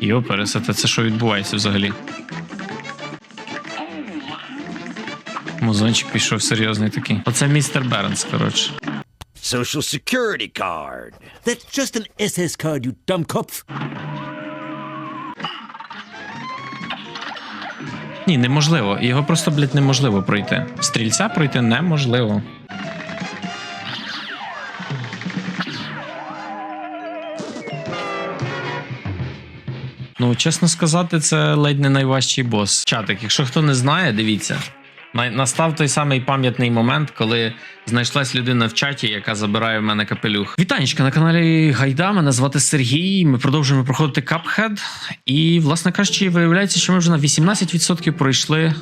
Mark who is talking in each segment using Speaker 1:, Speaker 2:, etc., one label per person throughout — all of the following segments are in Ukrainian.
Speaker 1: Йопересете, це що відбувається взагалі? Музончик пішов серйозний такий. Оце містер Бернс, коротше.
Speaker 2: Social security card.
Speaker 3: That's just an SS card, you dummkopf.
Speaker 1: Ні, неможливо. Його просто, блядь, неможливо пройти. Стрільця пройти неможливо. Ну, чесно сказати, це ледь не найважчий бос. Чатик, якщо хто не знає, дивіться. Настав той самий пам'ятний момент, коли знайшлась людина в чаті, яка забирає в мене капелюх. Вітанечка на каналі Гайда. Мене звати Сергій. Ми продовжуємо проходити Cuphead. І, власне кажучи, виявляється, що ми вже на 18% пройшли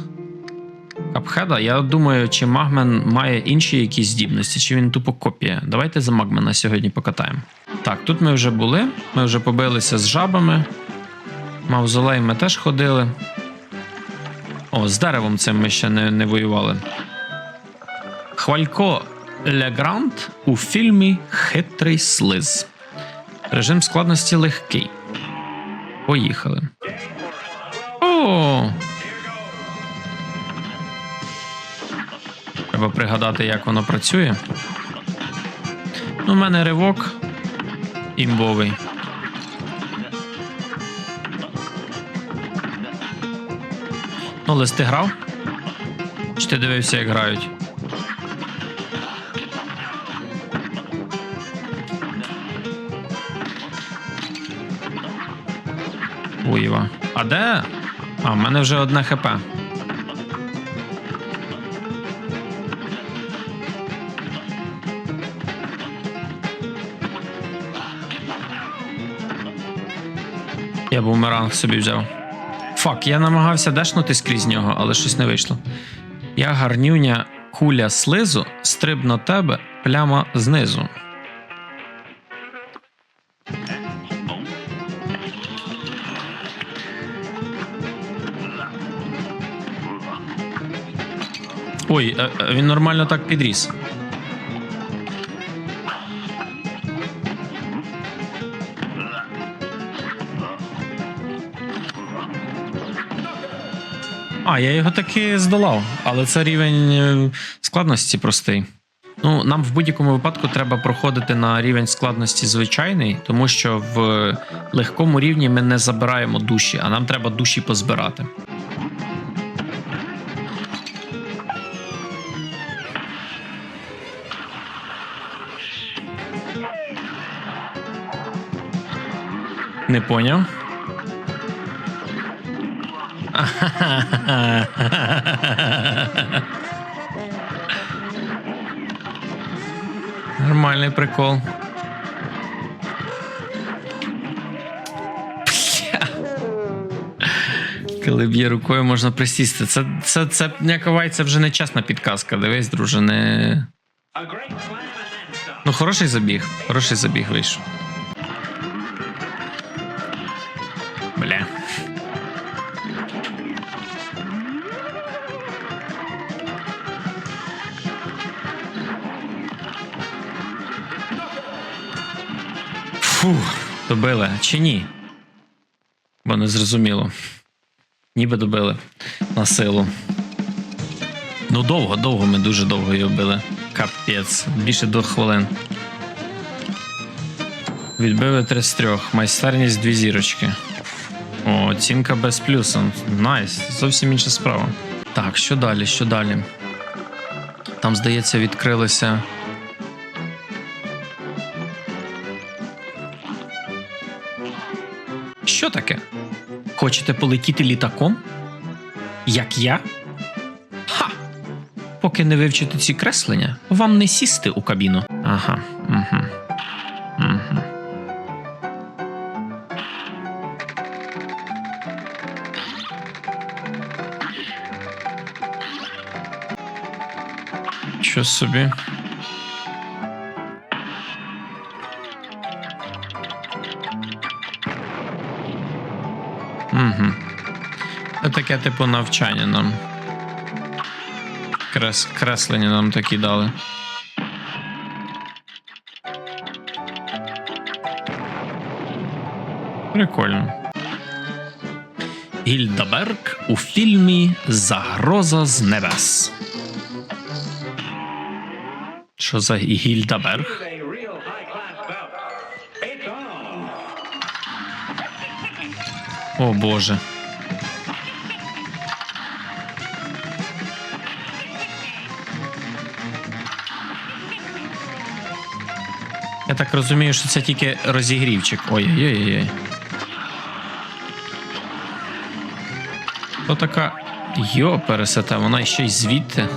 Speaker 1: Капхеда. Я думаю, чи Магмен має інші якісь здібності, чи він тупо копія. Давайте за Магмена сьогодні покатаємо. Так, тут ми вже були. Ми вже побилися з жабами. Мавзолей ми теж ходили. О, з деревом цим ми ще не, не воювали. Хвалько Легранд у фільмі Хитрий слиз. Режим складності легкий. Поїхали. О! Треба пригадати, як воно працює. Ну, у мене ривок імбовий. Ну, листи грав? Чи ти дивився, як грають? Уєва. А де? А, в мене вже одне хп. Я бумеранг собі взяв. Фак, я намагався дешнути скрізь нього, але щось не вийшло. Я гарнюня куля слизу, стриб на тебе, пляма знизу. Ой, е, е, він нормально так підріс. А, я його таки здолав, але це рівень е, складності простий. Ну, нам в будь-якому випадку треба проходити на рівень складності звичайний, тому що в легкому рівні ми не забираємо душі, а нам треба душі позбирати. Не поняв. Нормальний прикол. Коли б'є рукою, можна присісти. Це, це, це Няковай, це вже не чесна підказка. Дивись, друже, не. Ну, хороший забіг. Хороший забіг вийшов. Добили чи ні? Бо не зрозуміло. Ніби добили на силу. Ну, довго, довго ми дуже довго його били. Капець, більше двох хвилин. Відбили 3 з 3. Майстерність 2 зірочки. О, оцінка без плюсу. Найс, зовсім інша справа. Так, що далі? Що далі? Там, здається, відкрилися. Хочете полетіти літаком? Як я? Ха! Поки не вивчите ці креслення, вам не сісти у кабіну. Ага. Угу. Що собі? Угу. Це таке типу навчання нам. Крес, креслення нам такі дали. Прикольно. Гільдаберг у фільмі Загроза з небес. Що за Гільдаберг? О Боже. Я так розумію, що це тільки розігрівчик. Ой-ой-ой. То така йо пересета, вона ще й звідти.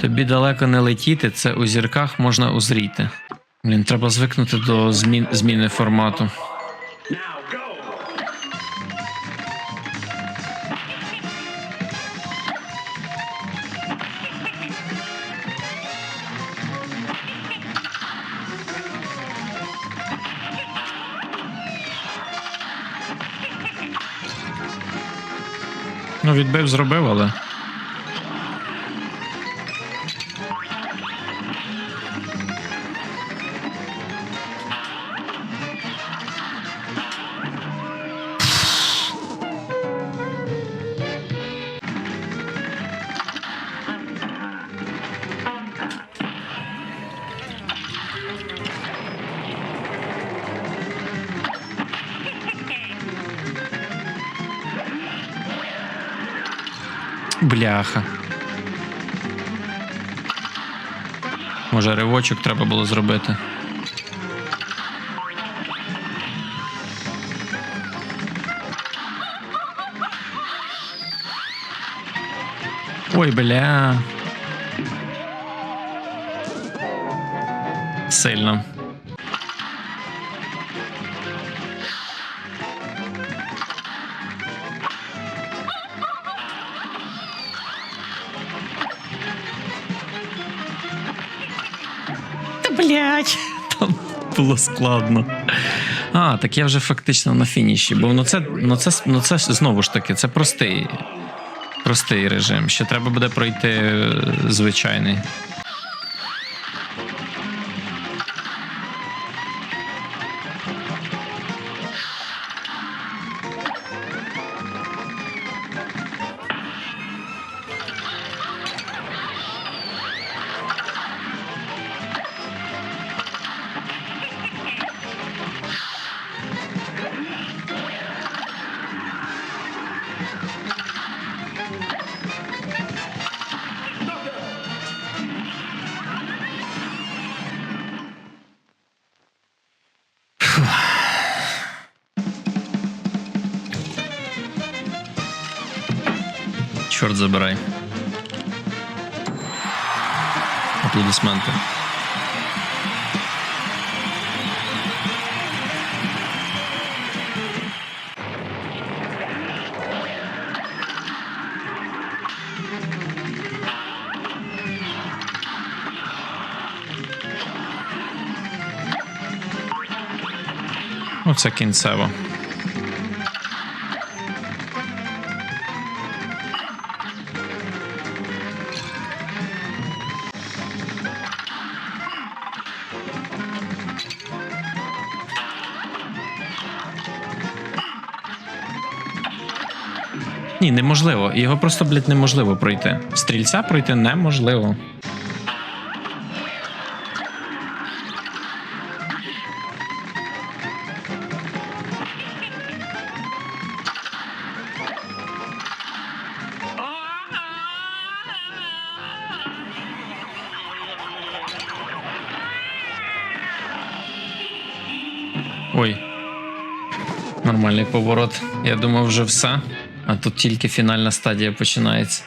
Speaker 1: Тобі далеко не летіти, це у зірках можна узріти. Блін, треба звикнути до змін, зміни формату. Відбив, зробив, але. Бляха. Може, ривочок треба було зробити. Ой, бля. Сильно. Було складно. А, так я вже фактично на фініші. Бо ну це, ну це, ну це знову ж таки, це простий, простий режим. Ще треба буде пройти е, звичайний. Чорт забирай. Аплодисменти. Оце кінцево. Ні, неможливо. Його просто, блядь, неможливо пройти. Стрільця пройти неможливо. Ой. Нормальний поворот. Я думав, вже все. А тут тільки фінальна стадія починається.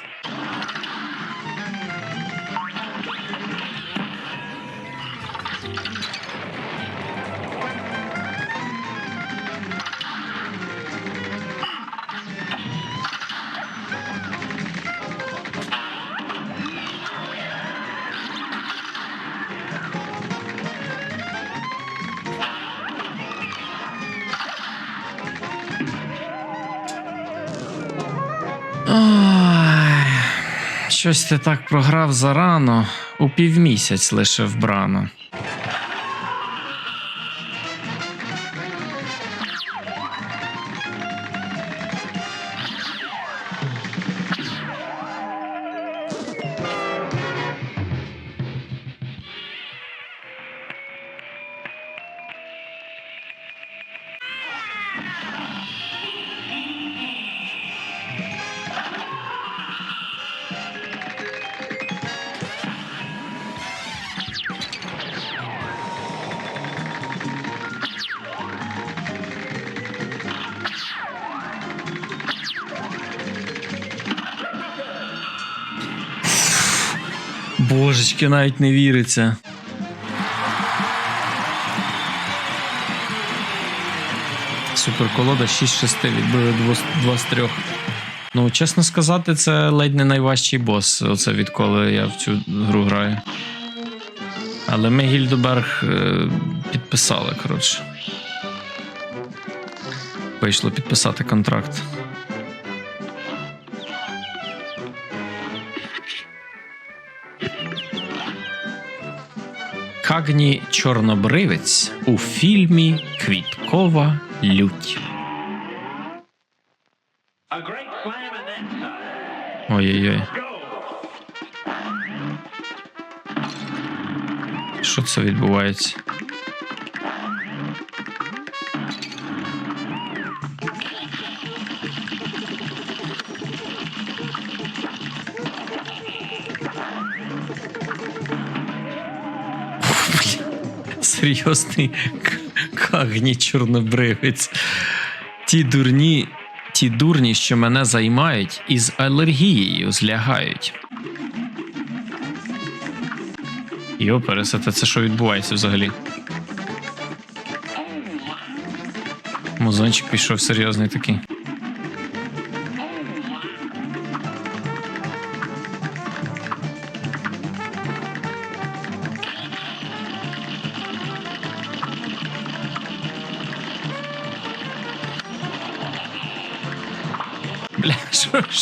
Speaker 1: Щось ти так програв зарано. У півмісяць лише вбрано. Божечки, навіть не віриться. Суперколода 6-6 відбили 2 з 3. Ну, чесно сказати, це ледь не найважчий бос. Оце відколи я в цю гру граю. Але ми Гільдеберг е, підписали, коротше. Вийшло підписати контракт. Кагні Чорнобривець у фільмі Квіткова лють. Ой-ой-ой. Що це відбувається? Серйозний кагні чорнобривець. Ті дурні, ті дурні, що мене займають, із алергією злягають. Йо, пересете, це що відбувається взагалі? Музончик пішов серйозний такий.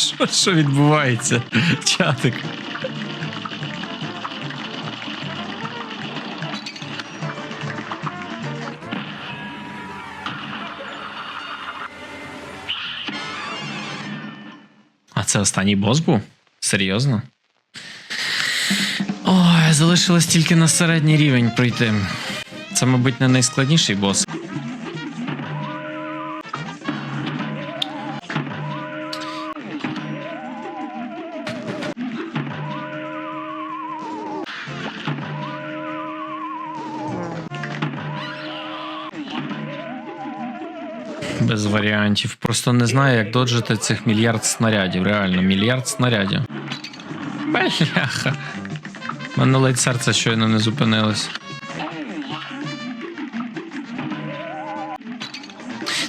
Speaker 1: Що, що, відбувається? Чатик. А це останній бос був? Серйозно? Ой, залишилось тільки на середній рівень пройти. Це, мабуть, не найскладніший бос. Варіантів. Просто не знаю, як доджити цих мільярд снарядів. Реально, мільярд снарядів. Бляха. У мене ледь серце щойно не зупинилось.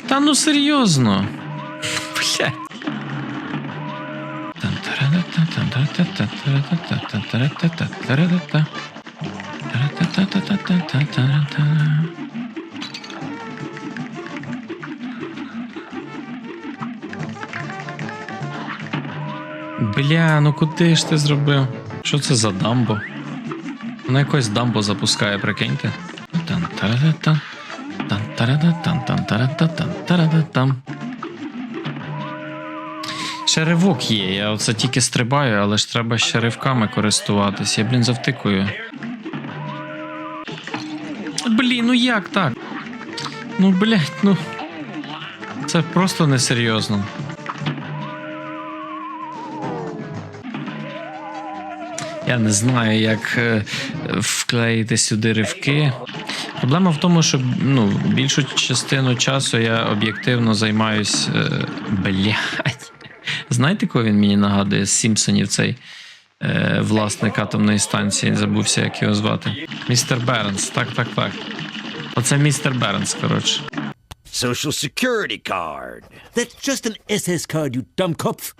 Speaker 1: Та ну серйозно. Блядь. Бля, ну куди ж ти зробив? Що це за дамбо? Воно якось дамбо запускає, прикиньте. Ще ривок є, я оце тільки стрибаю, але ж треба ще ривками користуватись. Я, блін, завтикую. Блін, ну як так? Ну, блядь, ну. Це просто несерйозно. Я не знаю, як е, вклеїти сюди ривки. Проблема в тому, що ну, більшу частину часу я об'єктивно займаюсь. Е, блядь. Знаєте, кого він мені нагадує Сімпсонів цей е, власник атомної станції? Забувся, як його звати. Містер Бернс. Так, так, так. Оце містер Бернс, коротше.
Speaker 2: Social security card.
Speaker 3: That's just an SS card, you dumbkopf.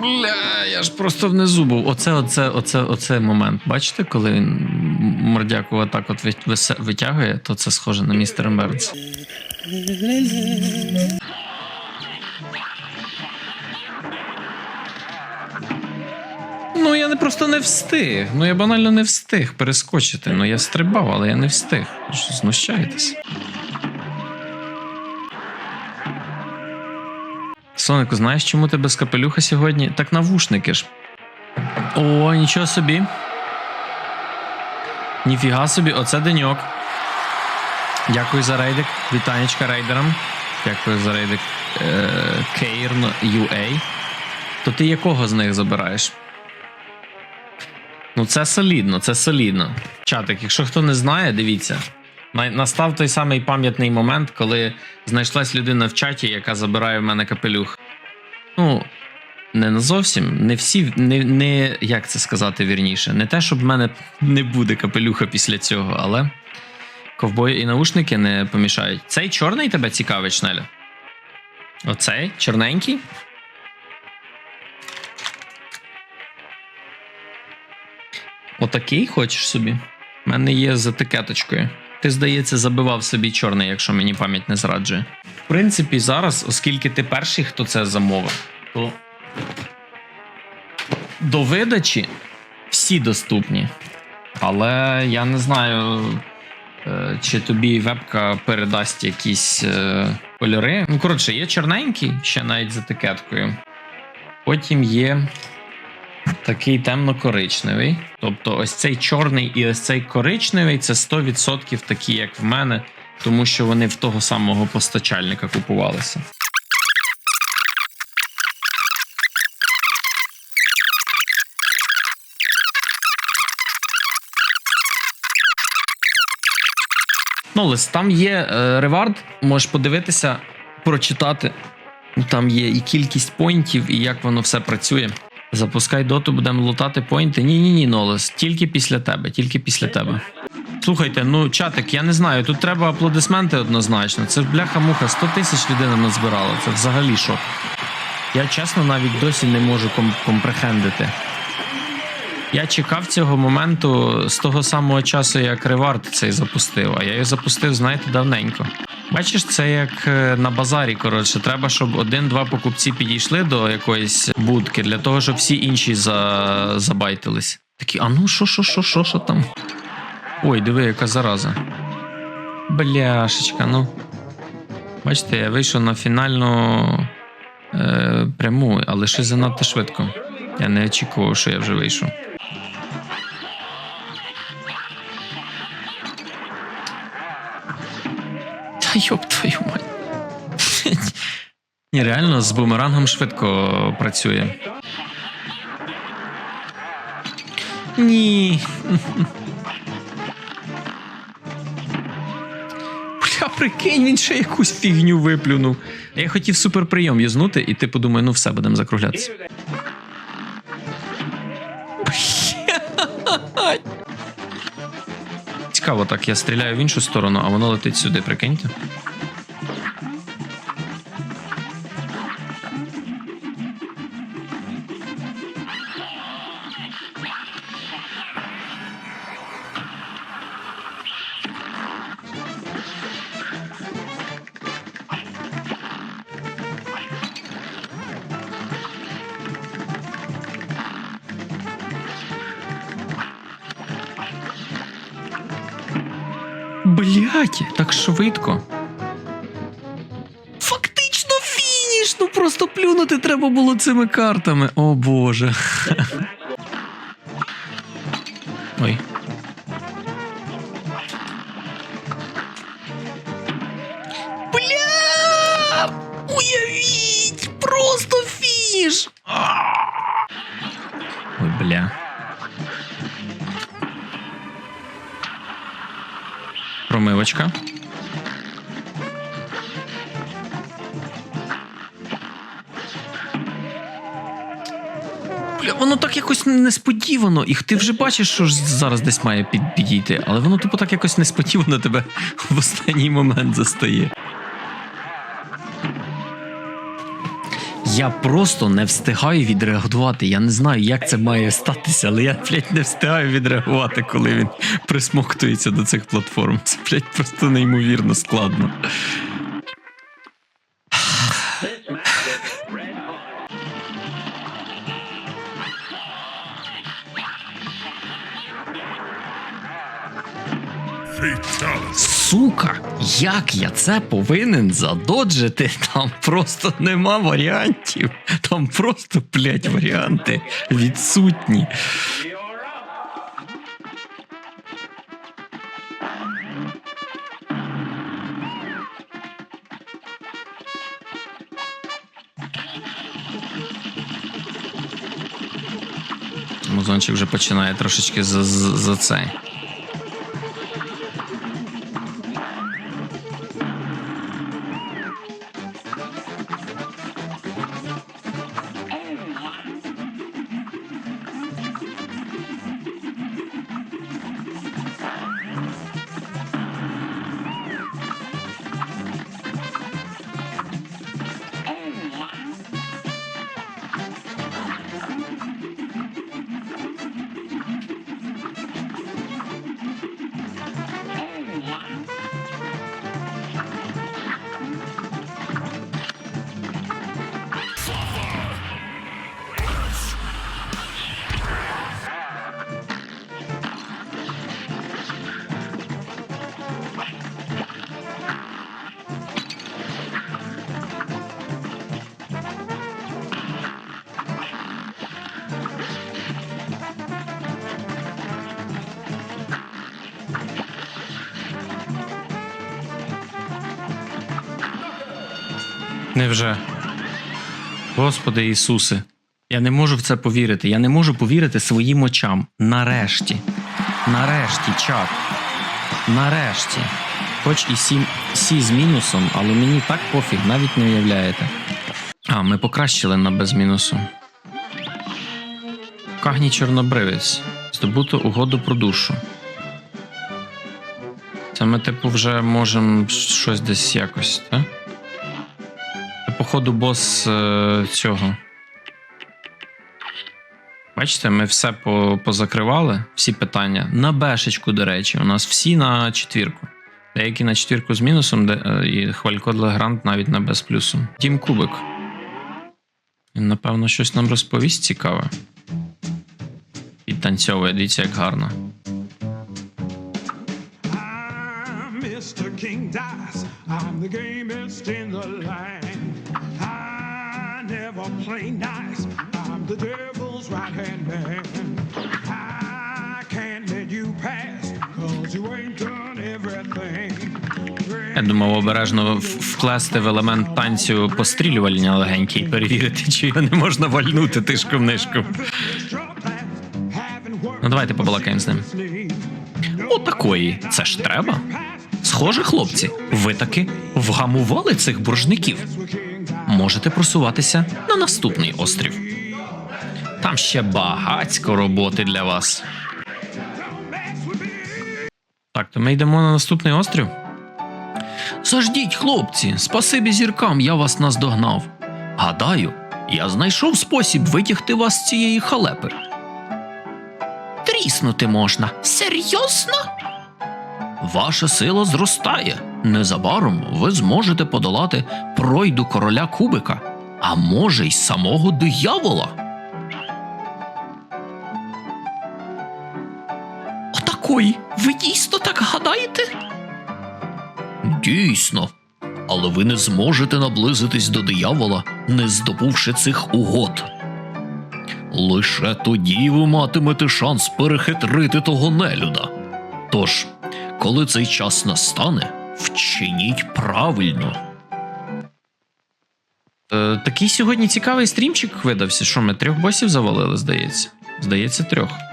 Speaker 1: Бля, я ж просто внизу був. Оце, оце, оце, оце момент. Бачите, коли він мордяку отак от витягує, то це схоже на містера Бернса. Ну, я не просто не встиг. Ну, я банально не встиг перескочити. Ну, я стрибав, але я не встиг. Знущаєтесь? Сонику, знаєш, чому ти без капелюха сьогодні? Так навушники ж. О, нічого собі. Ніфіга собі, оце деньок. Дякую за рейдик. Вітанечка рейдерам. Дякую за рейдик Cairn UA. То ти якого з них забираєш? Ну, це солідно, це солідно. Чатик, якщо хто не знає, дивіться. На- Настав той самий пам'ятний момент, коли знайшлась людина в чаті, яка забирає в мене капелюх. Ну, не на зовсім, не всі, не, не як це сказати вірніше. Не те, щоб в мене не буде капелюха після цього, але ковбої і наушники не помішають. Цей чорний тебе цікавить, Шнеля? Оцей чорненький? Отакий хочеш собі? У мене є з етикеточкою. Ти, здається, забивав собі чорний, якщо мені пам'ять не зраджує. В принципі, зараз, оскільки ти перший, хто це замовив, то до видачі всі доступні. Але я не знаю, е, чи тобі вебка передасть якісь е, кольори. Ну, коротше, є чорненький, ще навіть з етикеткою. Потім є такий темно-коричневий. Тобто, ось цей чорний і ось цей коричневий це 100% такі, як в мене, тому що вони в того самого постачальника купувалися. Ну, лист, там є е, ревард, можеш подивитися, прочитати. Там є і кількість поінтів, і як воно все працює. Запускай доту, будемо лутати поінти. Ні, ні, ні, Нолес, тільки після тебе, тільки після тебе. Слухайте, ну чатик, я не знаю, тут треба аплодисменти однозначно. Це бляха-муха, 100 тисяч людина назбирала. Це взагалі шок. Я чесно навіть досі не можу ком- компрехендити. Я чекав цього моменту з того самого часу, як ревард цей запустив, а я його запустив, знаєте, давненько. Бачиш, це як е, на базарі. Коротше, треба, щоб один-два покупці підійшли до якоїсь будки для того, щоб всі інші за... забайтились. Такі, а ну що, що, що, що, що там? Ой, диви, яка зараза. Бляшечка, ну. Бачите, я вийшов на фінальну е, пряму, але щось занадто швидко. Я не очікував, що я вже вийшов. Йоп твою мать. Ні, реально з бумерангом швидко працює. Ні. Бля, прикинь, він ще якусь фігню виплюнув. Я хотів суперприйом юзнути, і ти подумай, ну все, будемо закруглятися. Цікаво, так я стріляю в іншу сторону, а воно летить сюди, прикиньте. Блять, так швидко. Фактично фініш! Ну просто плюнути треба було цими картами. О боже. Воно так якось несподівано, і ти вже бачиш, що ж зараз десь має під, підійти, але воно типу так якось несподівано тебе в останній момент застає. Я просто не встигаю відреагувати. Я не знаю, як це має статися, але я, блядь, не встигаю відреагувати, коли він присмоктується до цих платформ. Це, блядь, просто неймовірно складно. сука, як я це повинен задоджити? Там просто нема варіантів. Там просто, блять, варіанти відсутні. Музончик вже починає трошечки за, за, за цей. Невже? Господи Ісусе, я не можу в це повірити. Я не можу повірити своїм очам. Нарешті. Нарешті, чат. Нарешті. Хоч і сі, сі з мінусом, але мені так пофіг, навіть не уявляєте. А, ми покращили на без мінусу. Кагній Чорнобривець. Здобуто угоду про душу. Це ми, типу, вже можемо щось десь якось, так? Походу, бос е, цього. Бачите, ми все по, позакривали, всі питання. На бешечку, до речі, у нас всі на четвірку. Деякі на четвірку з мінусом, де, е, і Хвалько Легрант навіть на без плюсом. Тім Кубик. Він, напевно, щось нам розповість цікаве. Підтанцьовує, дивіться, як гарно.
Speaker 4: I'm Mr. King Dice. I'm the gamest in the land.
Speaker 1: Я думав обережно вкласти в елемент танцю пострілювальня легенькі перевірити, чи його не можна вальнути тишком-нишком. Ну, давайте побалакаємо з ним. Отакої, це ж треба. Схоже, хлопці, ви таки вгамували цих боржників. Можете просуватися на наступний острів. Там ще багацько роботи для вас. Так, то ми йдемо на наступний острів. Заждіть, хлопці, спасибі зіркам, я вас наздогнав. Гадаю, я знайшов спосіб витягти вас з цієї халепи. Тріснути можна. Серйозно? Ваша сила зростає. Незабаром ви зможете подолати пройду короля Кубика, а може, й самого диявола. Отакої, ви дійсно так гадаєте? Дійсно. Але ви не зможете наблизитись до диявола, не здобувши цих угод. Лише тоді ви матимете шанс перехитрити того нелюда. Тож, коли цей час настане, вчиніть правильно. Е, такий сьогодні цікавий стрімчик видався. Що ми трьох босів завалили, здається. Здається, трьох.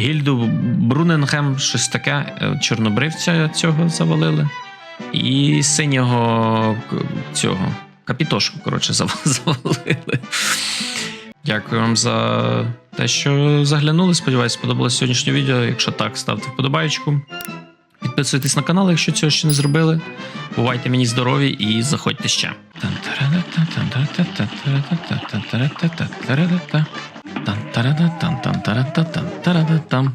Speaker 1: Гільду Бруненгем, щось таке, е, чорнобривця цього завалили. І синього цього капітошку, коротше, завалили. Дякую вам за те, що заглянули. Сподіваюсь, сподобалось сьогоднішнє відео. Якщо так, ставте вподобайку. Підписуйтесь на канал, якщо цього ще не зробили. Бувайте мені здорові і заходьте ще. Тан-тарада-тан-тан-тарада-тан-тарада-тан.